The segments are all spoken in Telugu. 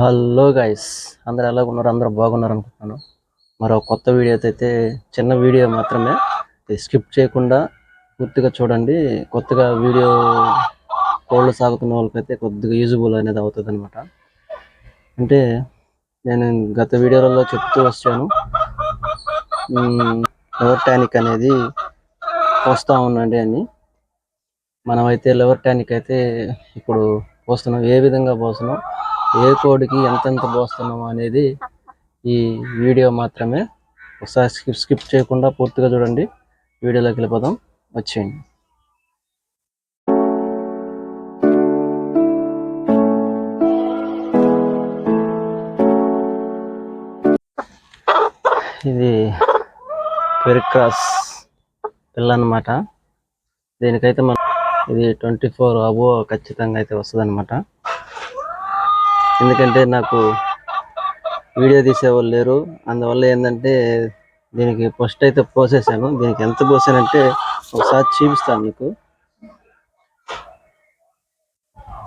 హలో గైస్ అందరు ఎలా ఉన్నారు? అందరూ బాగున్నారు అనుకుంటున్నాను. మరో కొత్త వీడియో అయితే చిన్న వీడియో మాత్రమే. స్కిప్ చేయకుండా పూర్తిగా చూడండి. కొత్తగా వీడియో కోళ్ళు సాగుతున్న వాళ్ళకైతే కొద్దిగా యూజబుల్ అనేది అవుతుంది అనమాట అంటే నేను గత వీడియోలలో చెప్తూ వచ్చాను. లెవర్ టానిక్ అనేది పోస్తూ ఉండండి అని. మనమైతే లెవర్ టానిక్ అయితే ఇప్పుడు పోస్తున్నాం. ఏ విధంగా పోస్తున్నాం? ఏ కోడికి ఎంతెంత పోస్తున్నాం అనేది ఈ వీడియో మాత్రమే ఒకసారి స్కిప్ స్కిప్ చేయకుండా పూర్తిగా చూడండి. వీడియోలోకి వెళ్ళిపోదాం. వచ్చేయండి. ఇది పెరిక్రాస్ పిల్ల అనమాట దీనికైతే మనం ఇది ట్వంటీ ఫోర్ అబో ఖచ్చితంగా అయితే వస్తుంది అనమాట ఎందుకంటే నాకు వీడియో తీసేవాళ్ళు లేరు. అందువల్ల ఏంటంటే దీనికి ఫస్ట్ అయితే పోసేసాను. దీనికి ఎంత పోసానంటే ఒకసారి చూపిస్తాను మీకు.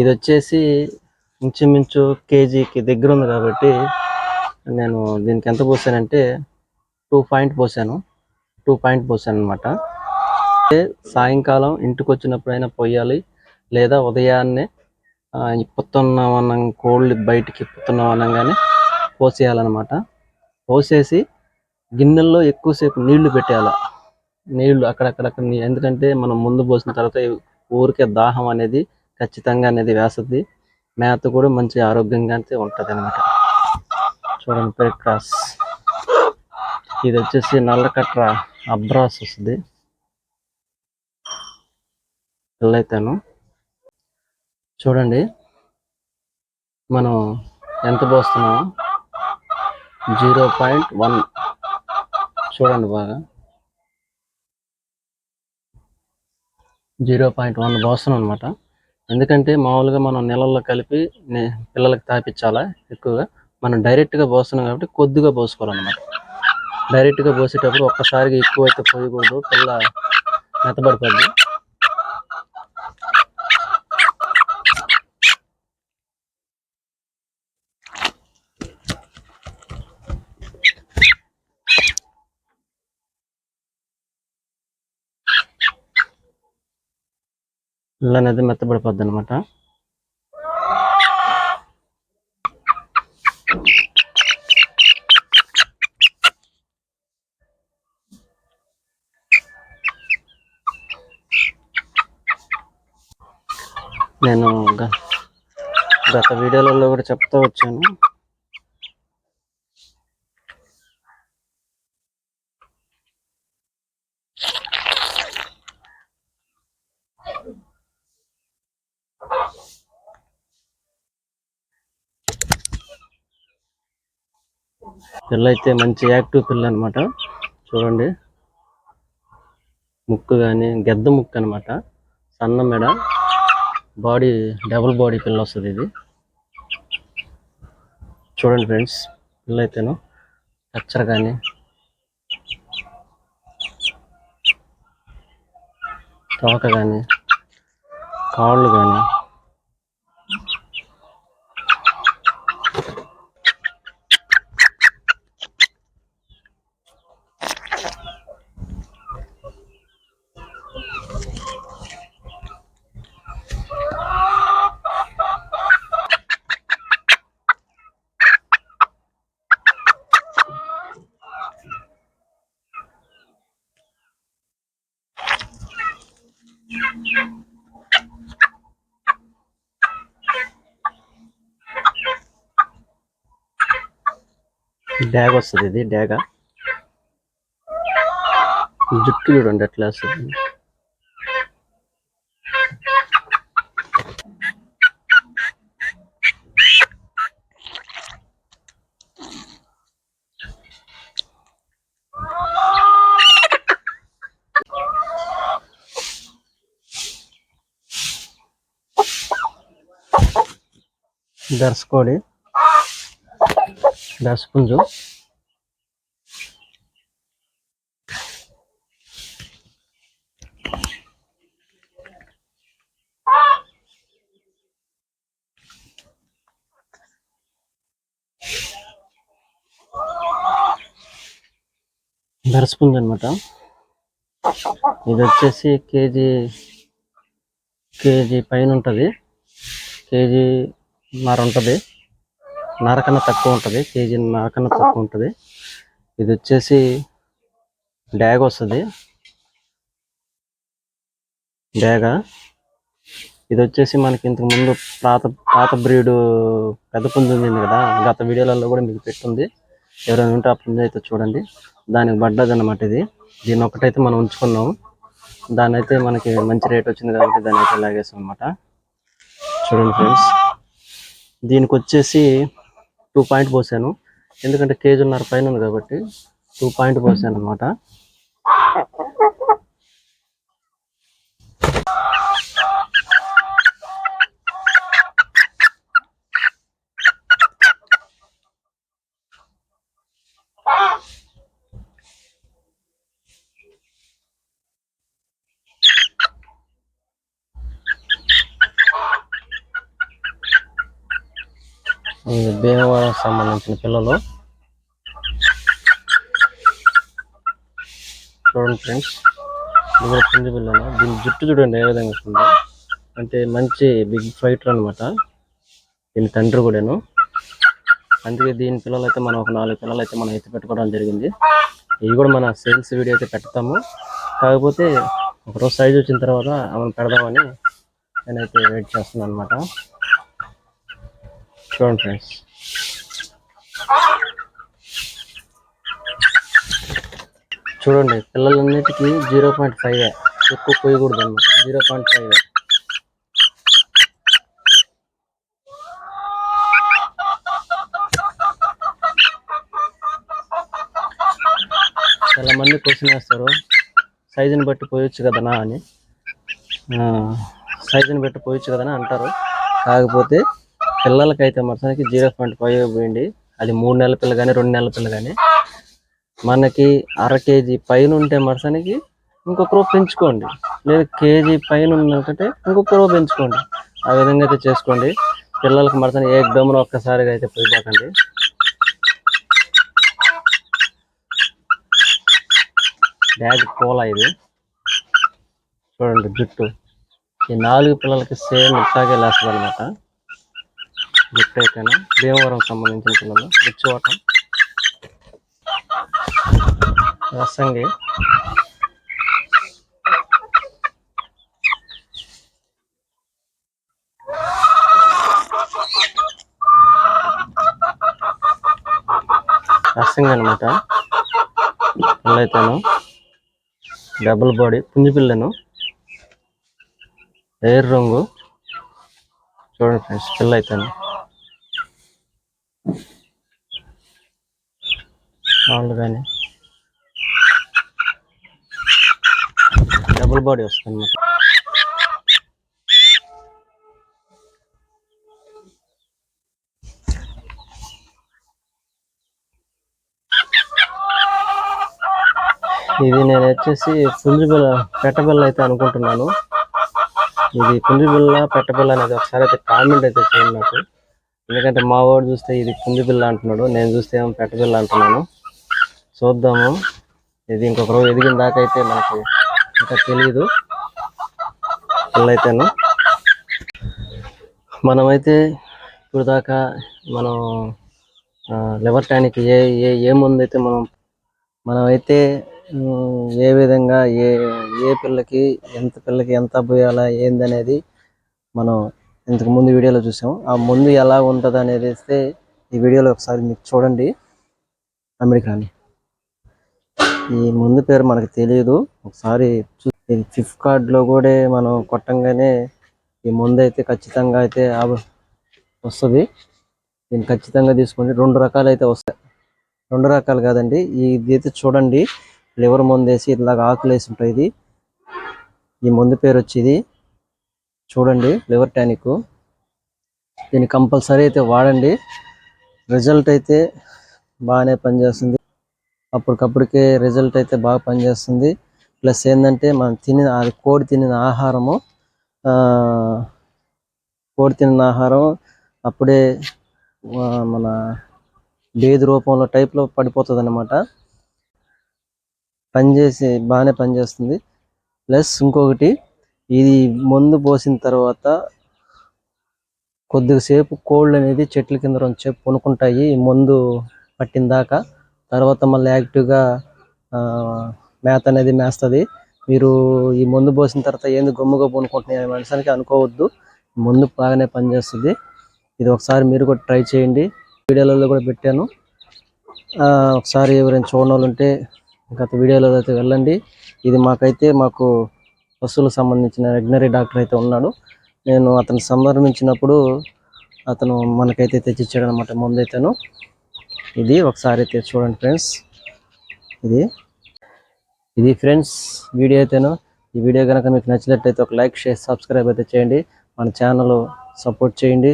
ఇది వచ్చేసి ఇంచుమించు కేజీకి దగ్గర ఉంది కాబట్టి నేను దీనికి ఎంత పోసానంటే టూ పాయింట్ పోసాను. టూ పాయింట్ పోసాను అనమాట సాయంకాలం ఇంటికి వచ్చినప్పుడైనా పోయాలి లేదా ఉదయాన్నే పుత్తన్నం అన్నం కోళ్ళు బయటికి పుత్తన్నం అనగానే పోసేయాలన్నమాట. పోసేసి గిన్నెల్లో ఎక్కువసేపు నీళ్ళు పెట్టేయాల. నీళ్ళు అక్కడక్కడక్కడ ఎందుకంటే మనం ముందు పోసిన తర్వాత ఊరికే దాహం అనేది ఖచ్చితంగా అనేది వేస్తుంది. మేత కూడా మంచి ఆరోగ్యంగా అయితే ఉంటుంది అనమాట చూడండి పెరిక్ క్రాస్. ఇది వచ్చేసి నల్లకట్ర అబ్రాస్ వస్తుంది. పిల్లైతాను చూడండి. మనం ఎంత పోస్తున్నామో? Zero point one. చూడండి బాగా. జీరో పాయింట్ వన్ పోస్తున్నాం అనమాట ఎందుకంటే మామూలుగా మనం నెలల్లో కలిపి నే- పిల్లలకి తాపించాలా ఎక్కువగా? మనం డైరెక్ట్గా పోస్తున్నాం కాబట్టి కొద్దిగా పోసుకోవాలన్నమాట. డైరెక్ట్గా పోసేటప్పుడు ఒక్కసారిగా ఎక్కువ అయితే పోయకూడదు. పిల్ల మెత్తబడిపోద్ది. ఇలా అనేది మెత్తబడిపోద్ది అనమాట నేను గ- గత వీడియోలలో కూడా చెప్తూ వచ్చాను. పిల్ల అయితే మంచి యాక్టివ్ పిల్ల అనమాట చూడండి. ముక్కు కానీ గెద్ద ముక్కు అనమాట. సన్న మెడ బాడీ డబుల్ బాడీ పిల్ల వస్తుంది ఇది. చూడండి ఫ్రెండ్స్ పిల్ల అయితేను టచ్చర్ కానీ తోక కానీ కాళ్ళు కానీ డ్యాగ్ వస్తుంది ఇది డ్యాగ? జుట్టు చూడండి ఎట్లా వస్తుంది. దర్శకోడి. దాసపుంజు దర్శపుంజ్ అనమాట ఇది వచ్చేసి కేజీ కేజీ పైన ఉంటుంది కేజీ మర ఉంటుంది నర తక్కువ ఉంటుంది కేజీ నర తక్కువ ఉంటుంది. ఇది వచ్చేసి డ్యాగ్ వస్తుంది. డ్యాగ ఇది వచ్చేసి మనకి ఇంతకు ముందు పాత పాత బ్రీడ్ పెద్ద పుంజు ఉంది కదా గత వీడియోలలో కూడా మీకు పెట్టుంది. ఎవరైనా ఉంటే ఆ పుంజు అయితే చూడండి. దానికి పడ్డది అనమాట ఇది. దీన్ని ఒకటైతే మనం ఉంచుకున్నాము దాని అయితే మనకి మంచి రేట్ వచ్చింది కాబట్టి దాన్ని అయితే లాగేసాం అనమాట చూడండి ఫ్రెండ్స్. దీనికి వచ్చేసి టూ పాయింట్ పోసాను. ఎందుకంటే కేజీన్నర పైన ఉంది కాబట్టి టూ పాయింట్ పోసాను అనమాట ఇది భీమవరం సంబంధించిన పిల్లలు. చూడండి ఫ్రెండ్స్ ఇది కూడా పుంజు పిల్లలు. దీని జుట్టు చూడండి ఏ విధంగా వస్తుంది. అంటే మంచి బిగ్ ఫైటర్ అనమాట దీని తండ్రి కూడాను. అందుకే దీని పిల్లలు అయితే మనం ఒక నాలుగు పిల్లలు అయితే మనం ఎత్తి పెట్టుకోవడం జరిగింది. ఇవి కూడా మన సేల్స్ వీడియో అయితే పెడతాము. కాకపోతే ఒకరోజు సైజ్ వచ్చిన తర్వాత మనం పెడదామని నేనైతే వెయిట్ చేస్తున్నాను అనమాట చూడండి ఫ్రెండ్స్ చూడండి పిల్లలన్నిటికీ జీరో పాయింట్ ఫైవ్. ఎక్కువ పోయకూడదు అన్నమాట. Zero point five. చాలా మంది క్వశ్చన్ వేస్తారు. సైజుని బట్టి పోయొచ్చు కదనా అని. సైజుని బట్టి పోయొచ్చు కదనా అంటారు. కాకపోతే పిల్లలకైతే మొత్తానికి జీరో పాయింట్ ఫైవ్ పోయింది. అది మూడు నెలల పిల్ల కానీ రెండు నెలల పిల్ల కానీ మనకి అర కేజీ పైన ఉంటే మరసనికి ఇంకొక రూపు పెంచుకోండి. లేదు కేజీ పైన ఉన్నట్టే ఇంకొక రూపు పెంచుకోండి. ఆ విధంగా అయితే చేసుకోండి. పిల్లలకి మరసని ఏ గమ్మున ఒక్కసారిగా అయితే పోయిపోకండి. బ్యాగ్ పూల ఇది. చూడండి జుట్టు. ఈ నాలుగు పిల్లలకి సేమ్ ఇట్లాగే లేస్తుంది అనమాట జుట్టు అయితేనే భీమవరం సంబంధించిన పిల్లలు రుచివాటం రసంగి రసంగి అనమాట పిల్లైతేను డబుల్ బాడీ పుంజి పిల్లను ఎయిర్ రంగు. చూడండి ఫ్రెండ్స్ పిల్ల అయితేను వాళ్ళు కానీ డబుల్ బాడీ వస్తుంది అన్నమాట ఇది నేను వచ్చేసి పుంజుబిల్ల పెట్టబిల్ల అయితే అనుకుంటున్నాను. ఇది పుంజుబిల్ల పెట్టబిల్ల అనేది ఒకసారి అయితే కామెంట్ అయితే చేయండి నాకు. ఎందుకంటే మా వాడు చూస్తే ఇది పుంజుబిల్ల అంటున్నాడు నేను చూస్తే ఏమో పెట్టబిల్ల అంటున్నాను. చూద్దాము. ఇది ఇంకొక రోజు ఎదిగిన దాకా అయితే మనకి ఇంకా తెలియదు పిల్లైతేను మనమైతే ఇప్పుడు దాకా మనం లివర్ టానిక్ ఏ ఏ ఏ మందు అయితే మనం మనమైతే ఏ విధంగా ఏ ఏ పిల్లకి ఎంత పిల్లకి ఎంత పోయాలా ఏందనేది మనం ఇంతకు ముందు వీడియోలో చూసాం ఆ ముందు ఎలా ఉంటుంది అనేది ఈ వీడియోలో ఒకసారి మీకు చూడండి. అమెరికాని ఈ ముందు పేరు మనకు తెలియదు ఒకసారి చూ- ఇది ఫ్లిప్కార్ట్లో కూడా మనం కొట్టంగానే ఈ ముందు అయితే ఖచ్చితంగా అయితే వస్తుంది. దీన్ని ఖచ్చితంగా తీసుకోండి రెండు రకాలు అయితే వస్తాయి. రెండు రకాలు కాదండి. ఇది అయితే చూడండి. లివర్ ముందు వేసి ఇలాగ ఆకులు వేసి ఉంటాయి ఇది. ఈ ముందు పేరు వచ్చేది. చూడండి లివర్ టానిక్. దీన్ని కంపల్సరీ అయితే వాడండి. రిజల్ట్ అయితే బాగానే పనిచేస్తుంది. అప్పటికప్పటికే రిజల్ట్ అయితే బాగా పనిచేస్తుంది. ప్లస్ ఏంటంటే మనం తినిన అది కోడి తినిన ఆహారము కోడి తినిన ఆహారం అప్పుడే మన బేది రూపంలో టైప్లో పడిపోతుంది అనమాట పనిచేసి బాగానే పనిచేస్తుంది. ప్లస్ ఇంకొకటి ఇది మందు పోసిన తర్వాత కొద్దిసేపు కోళ్ళు అనేది చెట్ల కింద రెండు సేపు కొనుక్కుంటాయి మందు పట్టిన దాకా. తర్వాత మళ్ళీ యాక్టివ్గా మేత అనేది మేస్తుంది. మీరు ఈ మందు పోసిన తర్వాత ఏంది గమ్ముగా కొనుక్కుంటున్నాయి మనిషికి అనుకోవద్దు. మందు బాగానే పనిచేస్తుంది. ఇది ఒకసారి మీరు కూడా ట్రై చేయండి. వీడియోలలో కూడా పెట్టాను. ఒకసారి ఎవరైనా చూడని వాళ్ళు ఉంటే గత వీడియోలో అయితే వెళ్ళండి. ఇది మాకైతే మాకు పశువులకు సంబంధించిన వెటనరీ డాక్టర్ అయితే ఉన్నాడు. నేను అతను సంప్రదించినప్పుడు అతను మనకైతే తెచ్చిచ్చాడు అనమాట ముందైతేను ఇది ఒకసారి అయితే చూడండి ఫ్రెండ్స్. ఇది. ఇది ఫ్రెండ్స్ వీడియో అయితేను. ఈ వీడియో కనుక మీకు నచ్చినట్లయితే ఒక లైక్ షేర్ సబ్స్క్రైబ్ అయితే చేయండి. మన ఛానల్ సపోర్ట్ చేయండి.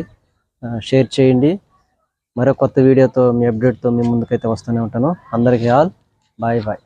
షేర్ చేయండి. మరో కొత్త వీడియోతో మీ అప్డేట్తో మీ ముందుకైతే వస్తూనే ఉంటాను. అందరికీ ఆల్. Bye bye.